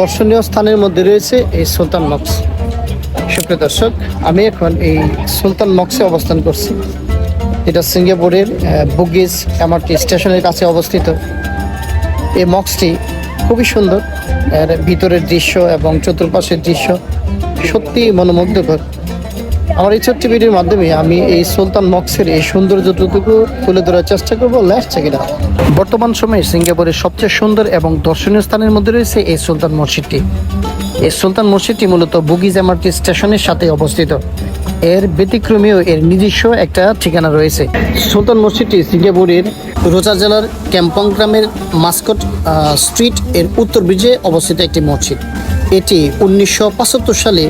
দর্শনীয় স্থানের মধ্যে রয়েছে এই সুলতান মক্স সুপ্রিয় দর্শক, আমি এখন এই সুলতান মক্সে অবস্থান করছি। এটা সিঙ্গাপুরের বুগিজ এমআরটি স্টেশনের কাছে অবস্থিত। এই মক্সটি খুবই সুন্দর। এর ভিতরের দৃশ্য এবং চতুর্পাশের দৃশ্য সত্যি মনোমুগ্ধকর। আমার এই ছোট্ট ভিডিওর মাধ্যমে আমি এই সুলতান মক্সের এই সৌন্দর্যটুকু তুলে ধরার চেষ্টা করব ইট আউট। বর্তমান সময়ে সিঙ্গাপুরের সবচেয়ে সুন্দর এবং দর্শনীয় স্থানের মধ্যে রয়েছে এই সুলতান মসজিদটি। এই সুলতান মসজিদটি মূলত বুগিজ এমআরটি স্টেশনের সাথে অবস্থিত। এর ব্যতিক্রমীয় এর নিজস্ব একটা ঠিকানা রয়েছে। সুলতান মসজিদটি সিঙ্গাপুরের রোচা জেলার ক্যাম্পং গ্রামের মাস্কট স্ট্রিট এর উত্তর ব্রিজে অবস্থিত একটি মসজিদ। এটি উনিশশো পঁচাত্তর সালে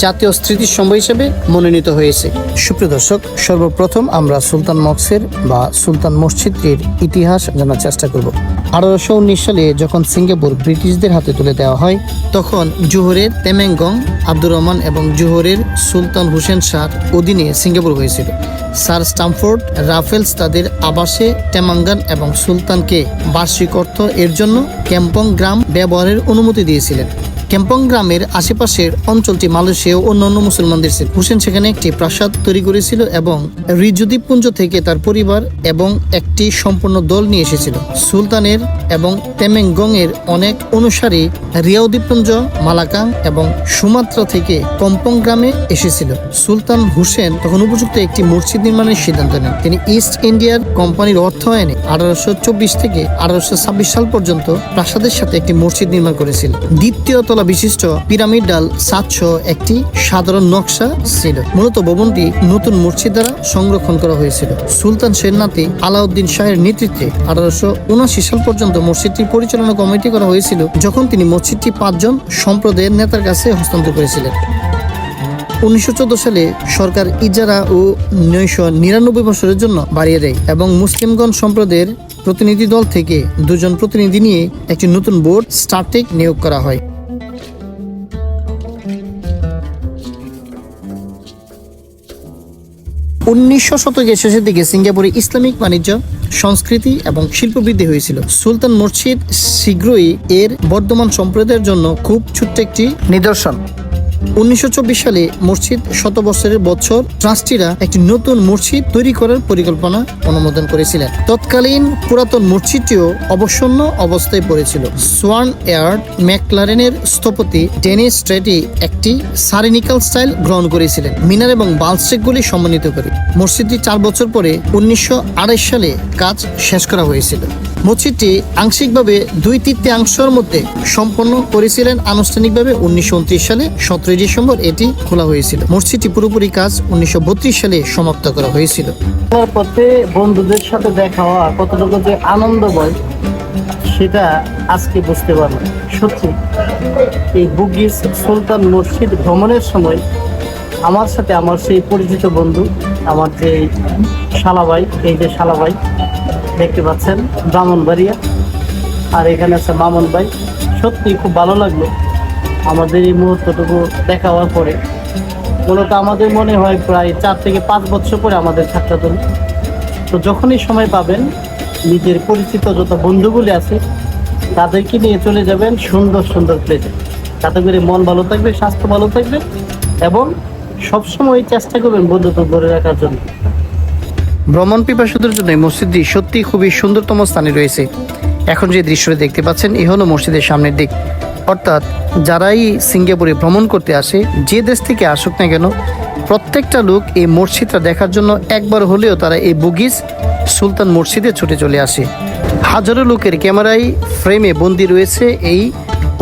জাতীয় স্মৃতিস্তম্ভ হিসেবে মনোনীত হয়েছে। সুপ্রিয় দর্শক, সর্বপ্রথম আমরা সুলতান মক্সের বা সুলতান মসজিদটির ইতিহাস জানার চেষ্টা করব। আঠারোশো উনিশ সালে যখন সিঙ্গাপুর ব্রিটিশদের হাতে তুলে দেওয়া হয়, তখন জোহরের তেমেঙ্গং, আব্দুর রহমান এবং জোহরের সুলতান হুসেন শাহর অধীনে সিঙ্গাপুর হয়েছিল। স্যার স্টামফোর্ড রাফেলস তাদের আবাসে টেমাঙ্গান এবং সুলতানকে বার্ষিক অর্থ এর জন্য ক্যাম্পং গ্রাম ব্যবহারের অনুমতি দিয়েছিলেন। ক্যাম্পং গ্রামের আশেপাশের অঞ্চলটি মালয়েশিয়া ও অন্যান্য মুসলমানদের ছিল। হুসেন সেখানে একটি প্রাসাদ তৈরি করেছিল এবং রিজু দ্বীপপুঞ্জ থেকে তার পরিবার এবং একটি সম্পূর্ণ দল নিয়ে এসেছিল। সুলতানের এবং তেমেঙ্গং এর অনেক অনুসারী রিয়াও দ্বীপপুঞ্জ মালাকাং এবং সুমাত্রা থেকে কম্পং গ্রামে এসেছিল। সুলতান হুসেন তখন উপযুক্ত একটি মসজিদ নির্মাণের সিদ্ধান্ত নেন। তিনি ইস্ট ইন্ডিয়ার কোম্পানির অর্থায়নে আঠারোশো চব্বিশ থেকে আঠারোশো ছাব্বিশ সাল পর্যন্ত প্রাসাদের সাথে একটি মসজিদ নির্মাণ করেছিল দ্বিতীয় তলা বিশিষ্ট পিরামিডাল সাতশো একটি সাধারণ নকশা ছিল। মূলত ভবনটি নতুন মসজিদ দ্বারা সংরক্ষণ করা হয়েছিল। সুলতান শের আলাউদ্দিন শাহের নেতৃত্বে আঠারোশো উনআশি সাল পর্যন্ত মসজিদটির পরিচালনা কমিটি করা হয়েছিল, যখন তিনি মসজিদটি পাঁচজন সম্প্রদায়ের নেতার কাছে হস্তান্তর করেছিলেন। উনিশশো চোদ্দ সালে সরকার ইজারা ও নয়শো নিরানব্বই বছরের জন্য বাড়িয়ে দেয় এবং মুসলিমগণ সম্প্রদায়ের প্রতিনিধি দল থেকে দুজন প্রতিনিধি নিয়ে একটি নতুন বোর্ড স্টার্টেক নিয়োগ করা হয়। উনিশশো শতকের শেষের দিকে সিঙ্গাপুরে ইসলামিক বাণিজ্য, সংস্কৃতি এবং শিল্প বৃদ্ধি হয়েছিল। সুলতান মসজিদ শীঘ্রই এর বর্ধমান সম্প্রদায়ের জন্য খুব ছোট্ট একটি নিদর্শন। উনিশশো চব্বিশ সালে মসজিদ শত বছরের বছর ট্রাস্টিরা একটি নতুন মসজিদ তৈরি করার পরিকল্পনা অনুমোদন করেছিলেন। তৎকালীন পুরাতন মসজিদটিও অবসন্ন অবস্থায় পড়েছিল। সোয়ান এয়ার্ড ম্যাকলারেনের স্থপতি ডেনিস স্ট্রেটি একটি সারিনিকাল স্টাইল গ্রহণ করেছিলেন। মিনার এবং বালস্টেকগুলি সমন্বিত করে। মসজিদটি চার বছর পরে উনিশশো সালে কাজ শেষ করা হয়েছিল। মসজিদটি আংশিকভাবে দুই তৃতীয়াংশের মধ্যে সম্পন্ন করেছিলেন। আনুষ্ঠানিকভাবে উনিশশো উনত্রিশ সালে সতেরোই ডিসেম্বর এটি খোলা হয়েছিল। মসজিদটি পুরোপুরি কাজ উনিশশো বত্রিশ সালে সমাপ্ত করা হয়েছিল। বন্ধুদের সাথে দেখা হওয়া কতটুকু যে আনন্দময়, সেটা আজকে বুঝতে পারলাম। সত্যি, এই বুগিস সুলতান মসজিদ ভ্রমণের সময় আমার সাথে আমার সেই পরিচিত বন্ধু, আমার যে শালাভাই এই যে শালাভাই দেখতে পাচ্ছেন, ব্রাহ্মণবাড়িয়া। আর এখানে আছে মামন ভাই। সত্যি খুব ভালো লাগল আমাদের এই মুহূর্তটুকু দেখা হওয়ার পরে। মূলত আমাদের মনে হয় প্রায় চার থেকে পাঁচ বছর পরে আমাদের ছাত্রা তুলি তো যখনই সময় পাবেন, নিজের পরিচিত যত বন্ধুগুলি আছে, তাদেরকে নিয়ে চলে যাবেন সুন্দর সুন্দর প্লেসে তাতে করে মন ভালো থাকবে, স্বাস্থ্য ভালো থাকবে এবং সবসময় চেষ্টা করবেন বন্ধুত্ব ধরে রাখার জন্য। ভ্রমণ পিপাসুদের জন্য মসজিদটি সত্যি খুবই সুন্দরতম স্থানে রয়েছে। এখন যে দৃশ্যটি দেখতে পাচ্ছেন এই হলো মসজিদের সামনের দিক। অর্থাৎ যারাই সিঙ্গাপুরে ভ্রমণ করতে আসে, যে দেশ থেকে আসুক না কেন, প্রত্যেকটা লোক এই মসজিদটা দেখার জন্য একবার হলেও তারা এই বুগিস সুলতান মসজিদে ছুটে চলে আসে। হাজারো লোকের ক্যামেরায় ফ্রেমে বন্দি রয়েছে এই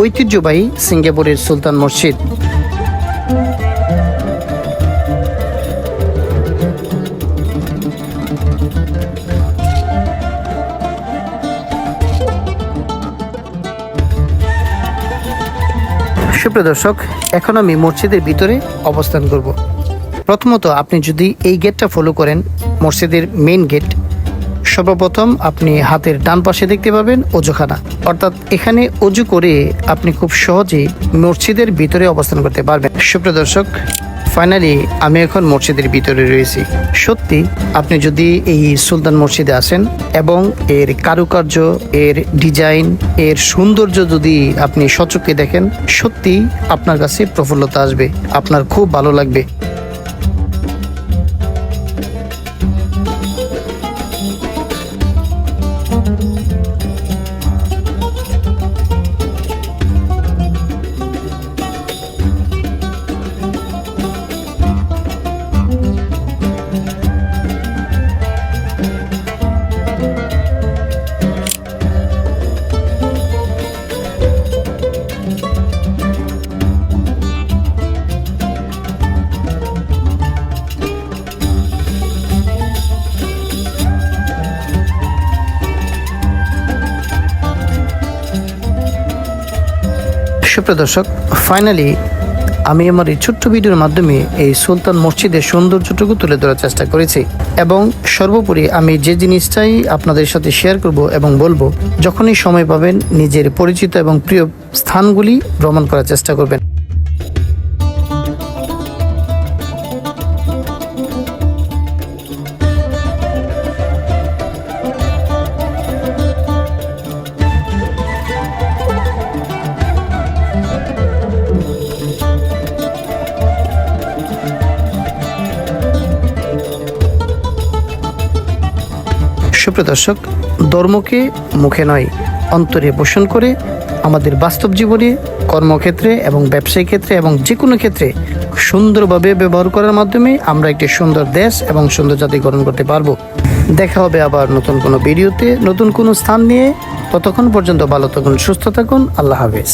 ঐতিহ্যবাহী সিঙ্গাপুরের সুলতান মসজিদ। সুপ্রিয় দর্শক, এখন আমি মসজিদের ভিতরে অবস্থান করব। প্রথমত আপনি যদি এই গেটটা ফলো করেন, মসজিদের মেন গেট সর্বপ্রথম আপনি হাতের ডান পাশে দেখতে পাবেন অজুখানা। অর্থাৎ এখানে অজু করে আপনি খুব সহজেই মসজিদের ভিতরে অবস্থান করতে পারবেন। সুপ্রিয় দর্শক ফাইনালি আমি এখন মসজিদের ভিতরে রয়েছি। সত্যি, আপনি যদি এই সুলতান মসজিদে আসেন এবং এর কারুকার্য, এর ডিজাইন এর সৌন্দর্য যদি আপনি সচক্ষে দেখেন, সত্যি আপনার কাছে প্রফুল্লতা আসবে, আপনার খুব ভালো লাগবে। সুপ্রিয় দর্শক ফাইনালি আমি আমার এই ছোট্ট ভিডিওর মাধ্যমে এই সুলতান মসজিদের সৌন্দর্যটুকু তুলে ধরার চেষ্টা করেছি এবং সর্বোপরি আমি যে জিনিসটাই আপনাদের সাথে শেয়ার করব এবং বলব, যখনই সময় পাবেন নিজের পরিচিত এবং প্রিয় স্থানগুলি ভ্রমণ করার চেষ্টা করবেন। সুপ্রিয় দর্শক, ধর্মকে মুখে নয়, অন্তরে পোষণ করে আমাদের বাস্তব জীবনে, কর্মক্ষেত্রে এবং ব্যবসায়িক ক্ষেত্রে এবং যে কোনো ক্ষেত্রে সুন্দরভাবে ব্যবহার করার মাধ্যমে আমরা একটি সুন্দর দেশ এবং সুন্দর জাতি গঠন করতে পারব। দেখা হবে আবার নতুন কোনো ভিডিওতে। নতুন কোনো স্থান নিয়ে। ততক্ষণ পর্যন্ত ভালো থাকুন, সুস্থ থাকুন। আল্লাহ হাফেজ।